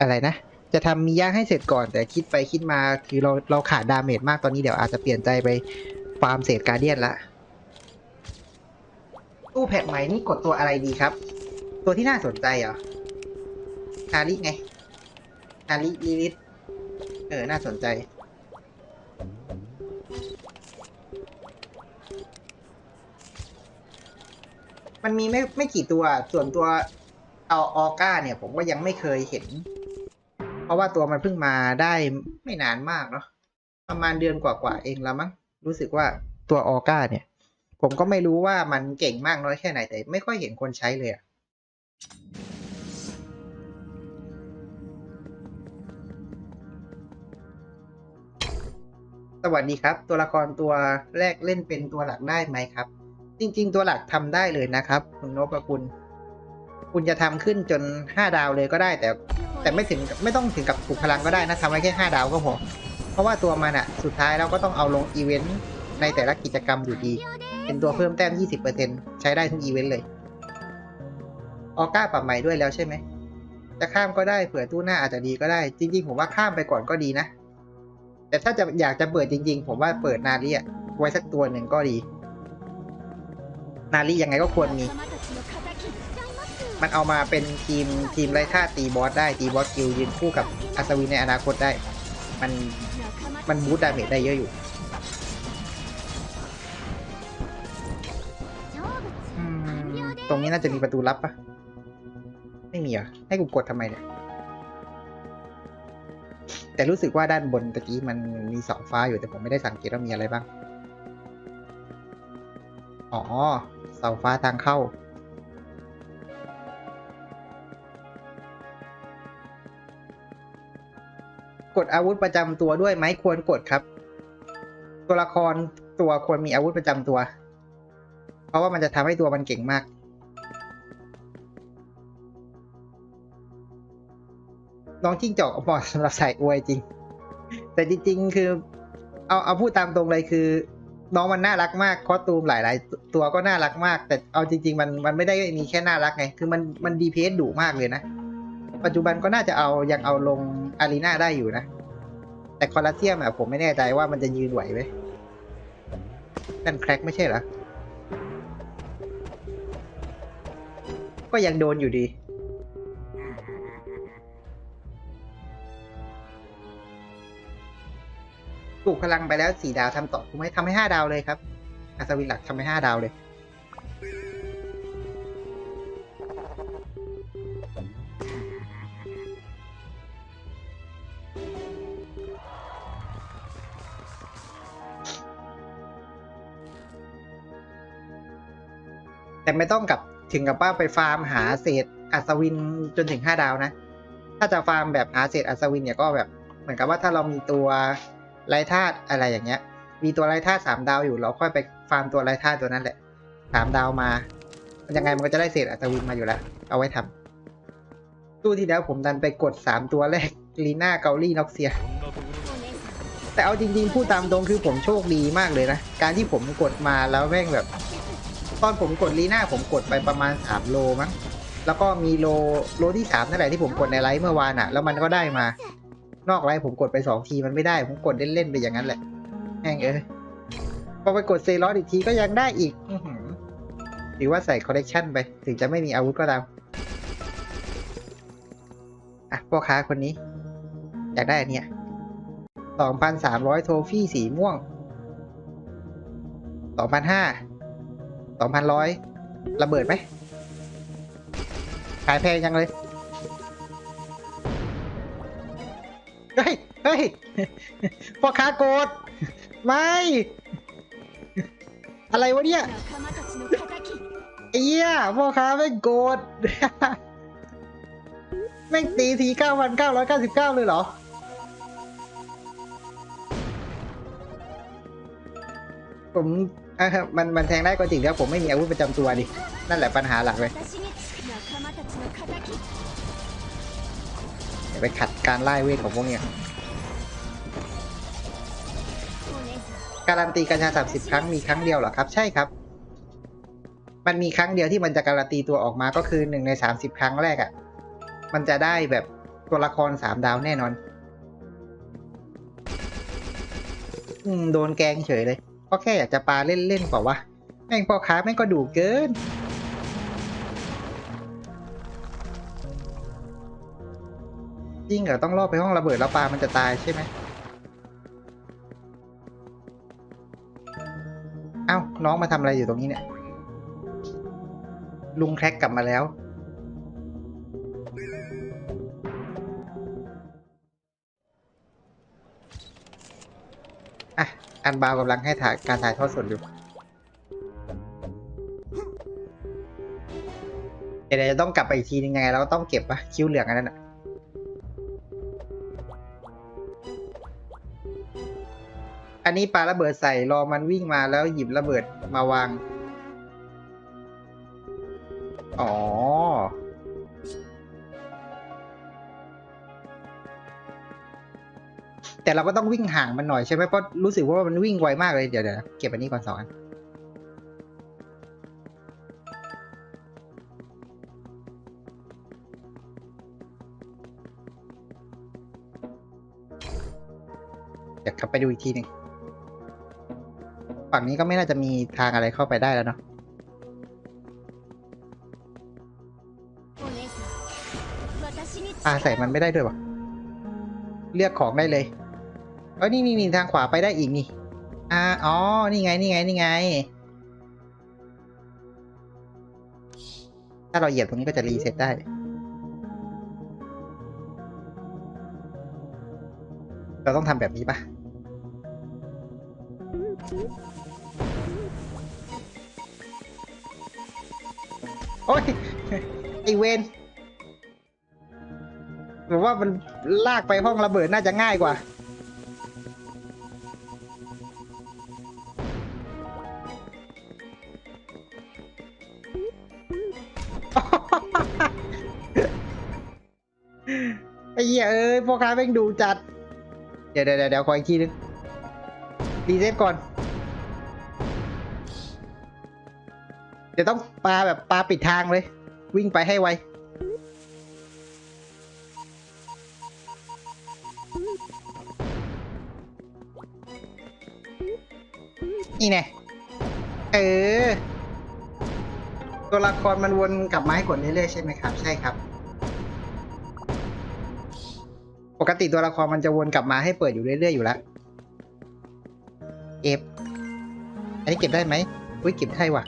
อะไรนะ จะทำมีย่าให้เสร็จก่อนแต่คิดไปคิดมาคือเราเราขาดดาเมจมากตอนนี้เดี๋ยวอาจจะเปลี่ยนใจไปฟาร์มเศษการเดียนละตู้แพทใหม่นี่กดตัวอะไรดีครับ ตัวที่น่าสนใจเหรอนาริไงนาริลิลิทเออ น่าสนใจ มันมีไม่ไม่กี่ตัวส่วนตัวเอาออก้าเนี่ย ผมก็ยังไม่เคยเห็น เพราะว่าตัวมันเพิ่งมาได้ไม่นานมากเนาะประมาณเดือนกว่าๆเองละมั้งรู้สึกว่าตัวออก้าเนี่ย ผมก็ไม่รู้ว่ามันเก่งมากน้อยแค่ไหนแต่ไม่ค่อยเห็นคนใช้เลยอะสวัสดีครับ ตัวละครตัวแรกเล่นเป็นตัวหลักได้ไหมครับ จริง ๆ ตัวหลักทำได้เลยนะครับคุณนพคุณ คุณจะทำขึ้นจนห้าดาวเลยก็ได้แต่ แต่ไม่ถึงไม่ต้องถึงกับปลุกพลังก็ได้นะทำไว้แค่ห้าดาวก็พอเพราะว่าตัวมันอะสุดท้ายเราก็ต้องเอาลงอีเวนต์ในแต่ละกิจกรรมอยู่ดี เป็นตัวเพิ่มแต้ม 20%ใช้ได้ทุกอีเวนต์เลย ออก้าปรับใหม่ด้วยแล้วใช่ไหม จะข้ามก็ได้เผื่อตู้หน้าอาจจะดีก็ได้ จริง ๆ ผมว่าข้ามไปก่อนก็ดีนะ แต่ถ้าจะอยากจะเปิดจริง ๆ ผมว่าเปิดนารีอะไว้สักตัวหนึ่งก็ดี นารียังไงก็ควรมี มันเอามาเป็นทีมทีมไร้ท่าตีบอสได้ตีบอสกิลยืนคู่กับอัศวินในอนาคตได้ มันมันบูตดาเมจได้เยอะอยู่อืมตรงนี้น่าจะมีประตูลับปะไม่มีเหรอให้กูกดทำไมเนี่ยแต่รู้สึกว่าด้านบนตะกี้มันมีเสองฟ้าอยู่แต่ผมไม่ได้สังเกตว่ามีอะไรบ้าง อ๋อ เสาฟ้าทางเข้า กดอาวุธประจำตัวด้วยไหมควรกดครับ ตัวละครตัวควรมีอาวุธประจำตัว เพราะว่ามันจะทำให้ตัวมันเก่งมาก น้องจิ้งจอกเหมาะสำหรับใส่อวยจริง แต่จริงๆ คือเอาเอาพูดตามตรงเลยคือ น้องมันน่ารักมากคอสตูมหลาย ๆ ตัวก็น่ารักมาก แต่เอาจริง ๆ มันมันไม่ได้มีแค่น่ารักไง คือมันมันดีเพสดุมากเลยนะ ปัจจุบันก็น่าจะเอายังเอาลงอารีนาได้อยู่นะ แต่คอลลาเซียมอะผมไม่แน่ใจว่ามันจะยืนไหวไหมนั่นแครกไม่ใช่เหรอ ก็ยังโดนอยู่ดี ปลูกพลังไปแล้วสี่ดาวทำต่อคุณไม่ทำให้ห้าดาวเลยครับ อัศวินหลักทำให้ห้าดาวเลย แต่ไม่ต้องกับถึงกับว่าไปฟาร์มหาเศษอัศวินจนถึงห้าดาวนะ ถ้าจะฟาร์มแบบหาเศษอัศวินเนี่ยก็แบบเหมือนกับว่าถ้าเรามีตัวไร้ธาตุอะไรอย่างเงี้ย มีตัวไร้ธาตุสามดาวอยู่เราค่อยไปฟาร์มตัวไร้ธาตุตัวนั้นแหละสามดาวมามันยังไงมันก็จะได้เศษอัศวินมาอยู่แล้ว เอาไว้ทำตู้ที่แล้วผมดันไปกดสามตัวแรกลีน่าเกาลี่น็อกเซีย แต่เอาจริงๆพูดตามตรงคือผมโชคดีมากเลยนะ การที่ผมกดมาแล้วแม่งแบบ ตอนผมกดลีน่าผมกดไปประมาณสามโลมั้ง แล้วก็มีโลโลที่สามนั่นแหละที่ผมกดในไลฟ์เมื่อวานอะแล้วมันก็ได้มา นอกไลฟ์ผมกดไปสองทีมันไม่ได้ ผมกดเล่นๆไปอย่างนั้นแหละแม่งเอ้ยพอไปกดเซรอสอีกทีก็ยังได้อีกหรือว่าใส่คอลเลกชันไป ถึงจะไม่มีอาวุธก็ตามอะพ่อค้าคนนี้ อยากได้อันเนี้ยสองพันสามร้อยโทฟี่สีม่วงสองพันห้า สองพันร้อยระเบิดไหมขายแพงจังเลย เฮ้ย เฮ้ยพ่อค้าโกรธไม่ อะไรวะเนี่ยไอ้เหี้ยพ่อค้าไม่โกรธแม่งตีทีเก้าพันเก้าร้อยเก้าสิบเก้าเลยเหรอ ผม มันมันแทงได้ก็จริงแล้วผมไม่มีอาวุธประจำตัวดิ นั่นแหละปัญหาหลักเลยอย่าไปขัดการไล่เวทของพวกเนี้ยการันตีกัญชาสามสิบครั้งมีครั้งเดียวเหรอครับ ใช่ครับ มันมีครั้งเดียวที่มันจะการันตีตัวออกมาก็คือหนึ่งในสามสิบครั้งแรกอะ่ะ มันจะได้แบบตัวละครสามดาวแน่นอน อืม โดนแกงเฉยเลย ก็แค่อยากจะปาเล่นๆเปล่าวะ แม่งพ่อค้าแม่งก็ดุเกิน จริงเหรอต้องล่อไปห้องระเบิดแล้วปลามันจะตายใช่ไหม เอ้า น้องมาทำอะไรอยู่ตรงนี้เนี่ย ลุงแคร็กกลับมาแล้ว อันบาวกำลังให้ถ่ายการถ่ายทอดสดอยู่เดี๋ยวจะต้องกลับไปอีกทีนึงยังไงเราก็ต้องเก็บปะคิ้วเหลืองอันนั้นอะอันนี้ปาระเบิดใส่รอมันวิ่งมาแล้วหยิบระเบิดมาวาง อ๋อ แต่เราก็ต้องวิ่งห่างมันหน่อยใช่ไหมเพราะรู้สึกว่ามันวิ่งไวมากเลยเดี๋ยวเดี๋ยวเก็บอันนี้ก่อนสองอันเดี๋ยวกลับไปดูอีกทีหนึ่งฝั่งนี้ก็ไม่น่าจะมีทางอะไรเข้าไปได้แล้วเนาะอาใส่มันไม่ได้ด้วยวะเลือกของได้เลย เออนี่นี่นี่ทางขวาไปได้อีกนี่อ่าอ๋อ นี่ไง นี่ไง นี่ไง ถ้าเราเหยียบตรงนี้ก็จะรีเซ็ตได้ เราต้องทำแบบนี้ปะโอ้ย ไอเวนหรือว่ามันลากไปห้องระเบิดน่าจะง่ายกว่า เหี้ยเอ้ยพ่อค้าแม่งดูจัด เดี๋ยวเดี๋ยวเดี๋ยวขออีกทีนึงรีเซ็ตก่อน เดี๋ยวต้องปลาแบบปลาปิดทางเลย วิ่งไปให้ไวนี่แน่เออ ตัวละครมันวนกลับมาให้กดเรื่อยๆใช่ไหมครับ ใช่ครับ กติตัวละครมันจะวนกลับมาให้เปิดอยู่เรื่อยๆอยู่แล้วเอฟอันนี้เก็บได้ไหมอุ้ยเก็บได้ว่ะ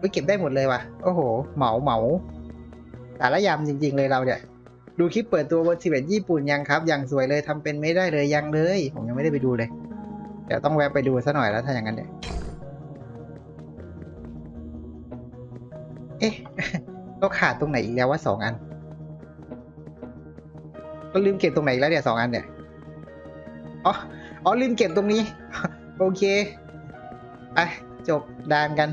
อุ้ยเก็บได้หมดเลยว่ะ โอ้โห เหมาเหมาสารยำจริง ๆ เลยเราเนี่ย ดูคลิปเปิดตัวเวอร์ซิเวญี่ปุ่นยังครับ ยังสวยเลยทำเป็นไม่ได้เลยยังเลย ผมยังไม่ได้ไปดูเลย เดี๋ยวต้องแวะไปดูซะหน่อยแล้วถ้าอย่างนั้นเนี่ย เอ๊ะเราขาดตรงไหนอีกแล้วว่าสองอัน ก็ลืมเก็บตรงไหนอีกแล้วเนี่ยสองอันเนี่ยอ๋ออ๋อลืมเก็บตรงนี้ โอเคไปจบดานกัน